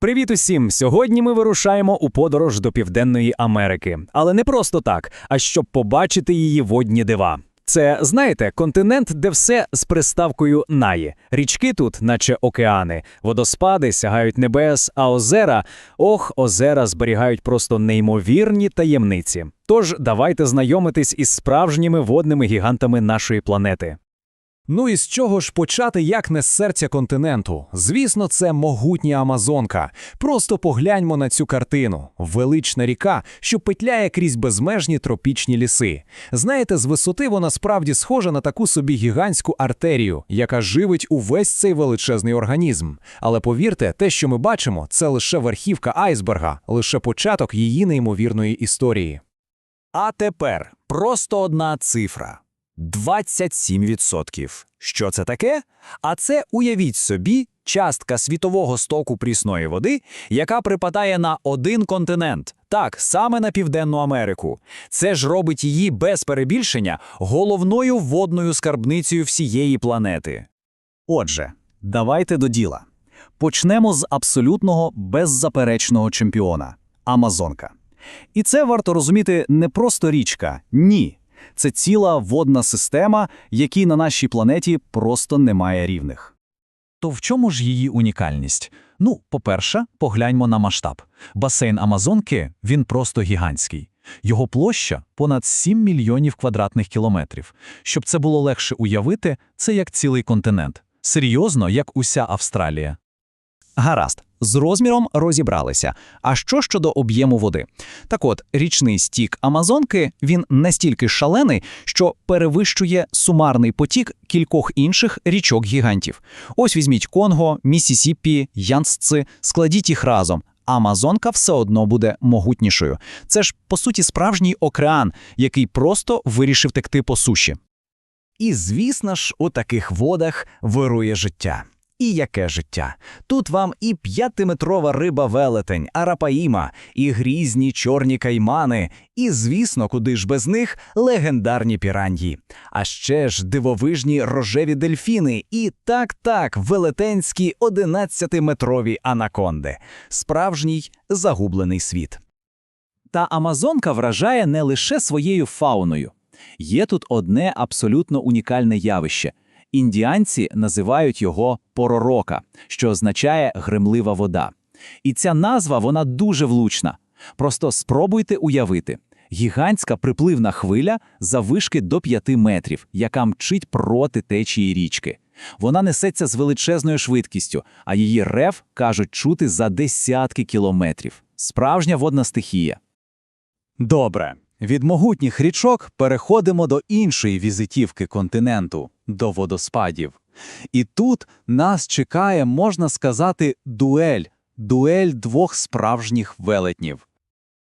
Привіт усім! Сьогодні ми вирушаємо у подорож до Південної Америки, але не просто так, а щоб побачити її водні дива. Це, знаєте, континент, де все з приставкою «наї». Річки тут, наче океани, водоспади сягають небес, а озера, ох, озера зберігають просто неймовірні таємниці. Тож давайте знайомитись із справжніми водними гігантами нашої планети. Ну і з чого ж почати, як не з серця континенту? Звісно, це могутня Амазонка. Просто погляньмо на цю картину. Велична ріка, що петляє крізь безмежні тропічні ліси. Знаєте, з висоти вона справді схожа на таку собі гігантську артерію, яка живить увесь цей величезний організм. Але повірте, те, що ми бачимо, це лише верхівка айсберга, лише початок її неймовірної історії. А тепер просто одна цифра. 27%. Що це таке? А це, уявіть собі, частка світового стоку прісної води, яка припадає на один континент, так, саме на Південну Америку. Це ж робить її без перебільшення головною водною скарбницею всієї планети. Отже, давайте до діла. Почнемо з абсолютного беззаперечного чемпіона Амазонка. І це варто розуміти не просто річка, ні. Це ціла водна система, якій на нашій планеті просто немає рівних. То в чому ж її унікальність? Ну, по-перше, погляньмо на масштаб. Басейн Амазонки він просто гігантський. Його площа понад 7 мільйонів квадратних кілометрів. Щоб це було легше уявити, це як цілий континент. Серйозно, як уся Австралія. Гаразд, з розміром розібралися. А що щодо об'єму води? Так от, річний стік Амазонки він настільки шалений, що перевищує сумарний потік кількох інших річок-гігантів. Ось візьміть Конго, Місісіпі, Янсци, складіть їх разом. Амазонка все одно буде могутнішою. Це ж, по суті, справжній океан, який просто вирішив текти по суші. І, звісно ж, у таких водах вирує життя. І яке життя? Тут вам і п'ятиметрова риба велетень, арапаїма, і грізні чорні каймани, і, звісно, куди ж без них легендарні піраньї. А ще ж дивовижні рожеві дельфіни, і так-так велетенські 11-метрові анаконди. Справжній загублений світ. Та Амазонка вражає не лише своєю фауною. Є тут одне абсолютно унікальне явище – Індіанці називають його поророка, що означає гремлива вода. І ця назва вона дуже влучна. Просто спробуйте уявити. Гігантська припливна хвиля завишки до 5 метрів, яка мчить проти течії річки. Вона несеться з величезною швидкістю, а її рев кажуть чути за десятки кілометрів. Справжня водна стихія. Добре. Від могутніх річок переходимо до іншої візитівки континенту до водоспадів. І тут нас чекає, можна сказати, дуель, дуель двох справжніх велетнів.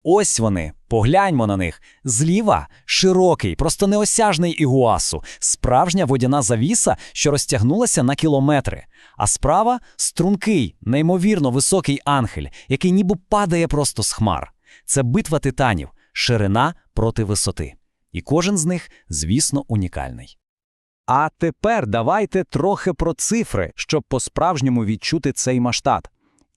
Ось вони, погляньмо на них. Зліва широкий, просто неосяжний ігуасу, справжня водяна завіса, що розтягнулася на кілометри. А справа стрункий, неймовірно високий ангель, який ніби падає просто з хмар. Це битва титанів, ширина проти висоти. І кожен з них, звісно, унікальний. А тепер давайте трохи про цифри, щоб по-справжньому відчути цей масштаб.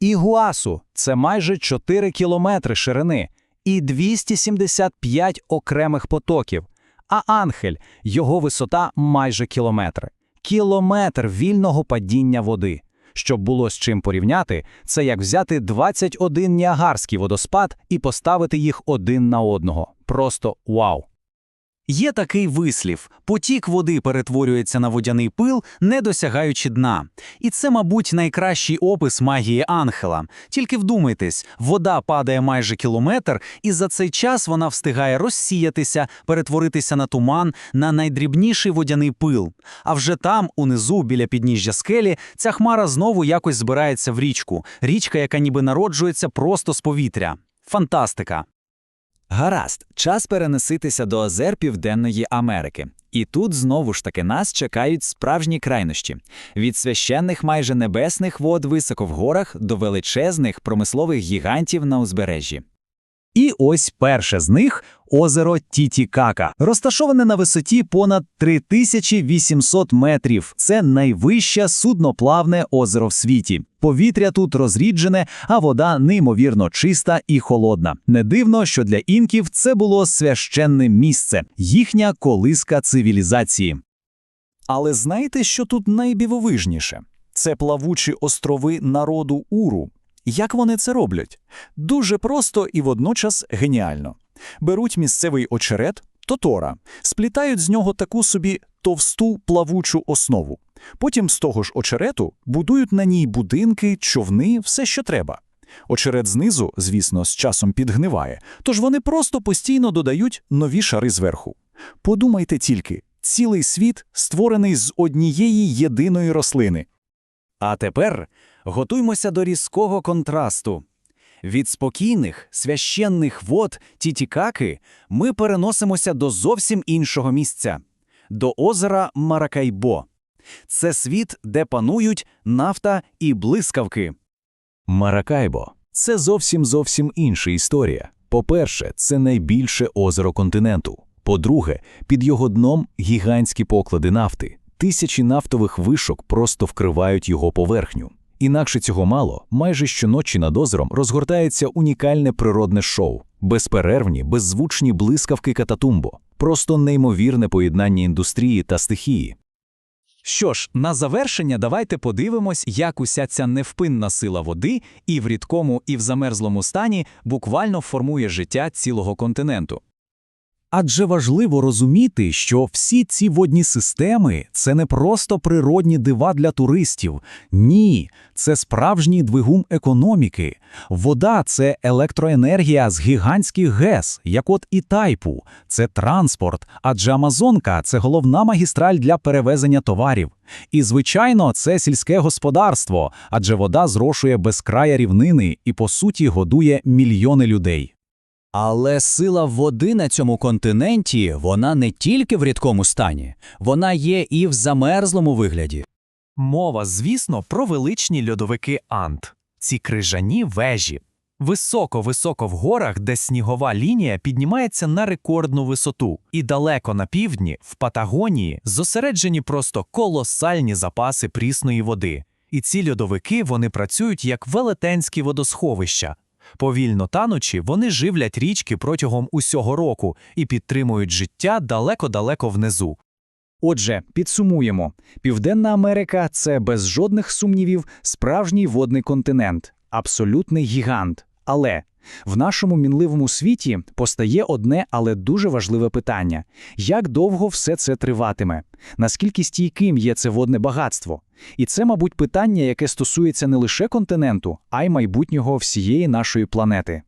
Ігуасу це майже 4 кілометри ширини і 275 окремих потоків, а Анхель його висота майже кілометр. Кілометр вільного падіння води. Щоб було з чим порівняти, це як взяти 21 ніагарський водоспад і поставити їх один на одного. Просто вау! Є такий вислів: потік води перетворюється на водяний пил, не досягаючи дна. І це, мабуть, найкращий опис магії ангела. Тільки вдумайтесь, вода падає майже кілометр, і за цей час вона встигає розсіятися, перетворитися на туман, на найдрібніший водяний пил. А вже там, унизу, біля підніжжя скелі, ця хмара знову якось збирається в річку. Річка, яка ніби народжується просто з повітря. Фантастика! Гаразд, час переноситися до озер Південної Америки. І тут знову ж таки нас чекають справжні крайнощі від священних майже небесних вод високо в горах до величезних промислових гігантів на узбережжі. І ось перше з них озеро Тітікака, розташоване на висоті понад 3800 метрів. Це найвище судноплавне озеро в світі. Повітря тут розріджене, а вода неймовірно чиста і холодна. Не дивно, що для інків це було священне місце, їхня колиска цивілізації. Але знаєте, що тут найбівовижніше? Це плавучі острови народу Уру. Як вони це роблять? Дуже просто і водночас геніально. Беруть місцевий очерет, тотора, сплітають з нього таку собі товсту плавучу основу. Потім з того ж очерету будують на ній будинки, човни, все, що треба. Очерет знизу, звісно, з часом підгниває, тож вони просто постійно додають нові шари зверху. Подумайте тільки, цілий світ створений з однієї єдиної рослини. А тепер готуймося до різкого контрасту. Від спокійних, священних вод Тітікаки ми переносимося до зовсім іншого місця – до озера Маракайбо. Це світ, де панують нафта і блискавки. Маракайбо це зовсім зовсім інша історія. По-перше, це найбільше озеро континенту. По-друге, під його дном гігантські поклади нафти. Тисячі нафтових вишок просто вкривають його поверхню. Інакше цього мало, майже щоночі над озером розгортається унікальне природне шоу, безперервні, беззвучні блискавки Кататумбо, просто неймовірне поєднання індустрії та стихії. Що ж, на завершення давайте подивимось, як уся ця невпинна сила води і в рідкому, і в замерзлому стані буквально формує життя цілого континенту. Адже важливо розуміти, що всі ці водні системи це не просто природні дива для туристів. Ні, це справжній двигун економіки. Вода це електроенергія з гігантських ГЕС, як от і тайпу, це транспорт, адже Амазонка це головна магістраль для перевезення товарів. І, звичайно, це сільське господарство, адже вода зрошує безкрая рівнини і, по суті, годує мільйони людей. Але сила води на цьому континенті, вона не тільки в рідкому стані, вона є і в замерзлому вигляді. Мова, звісно, про величні льодовики Ант, ці крижані вежі. Високо-високо в горах, де снігова лінія піднімається на рекордну висоту, і далеко на півдні, в Патагонії, зосереджені просто колосальні запаси прісної води. І ці льодовики вони працюють як велетенські водосховища. Повільно танучи, вони живлять річки протягом усього року і підтримують життя далеко-далеко внизу. Отже, підсумуємо: Південна Америка це без жодних сумнівів справжній водний континент, абсолютний гігант. Але в нашому мінливому світі постає одне, але дуже важливе питання: як довго все це триватиме? Наскільки стійким є це водне багатство? І це, мабуть, питання, яке стосується не лише континенту, а й майбутнього всієї нашої планети.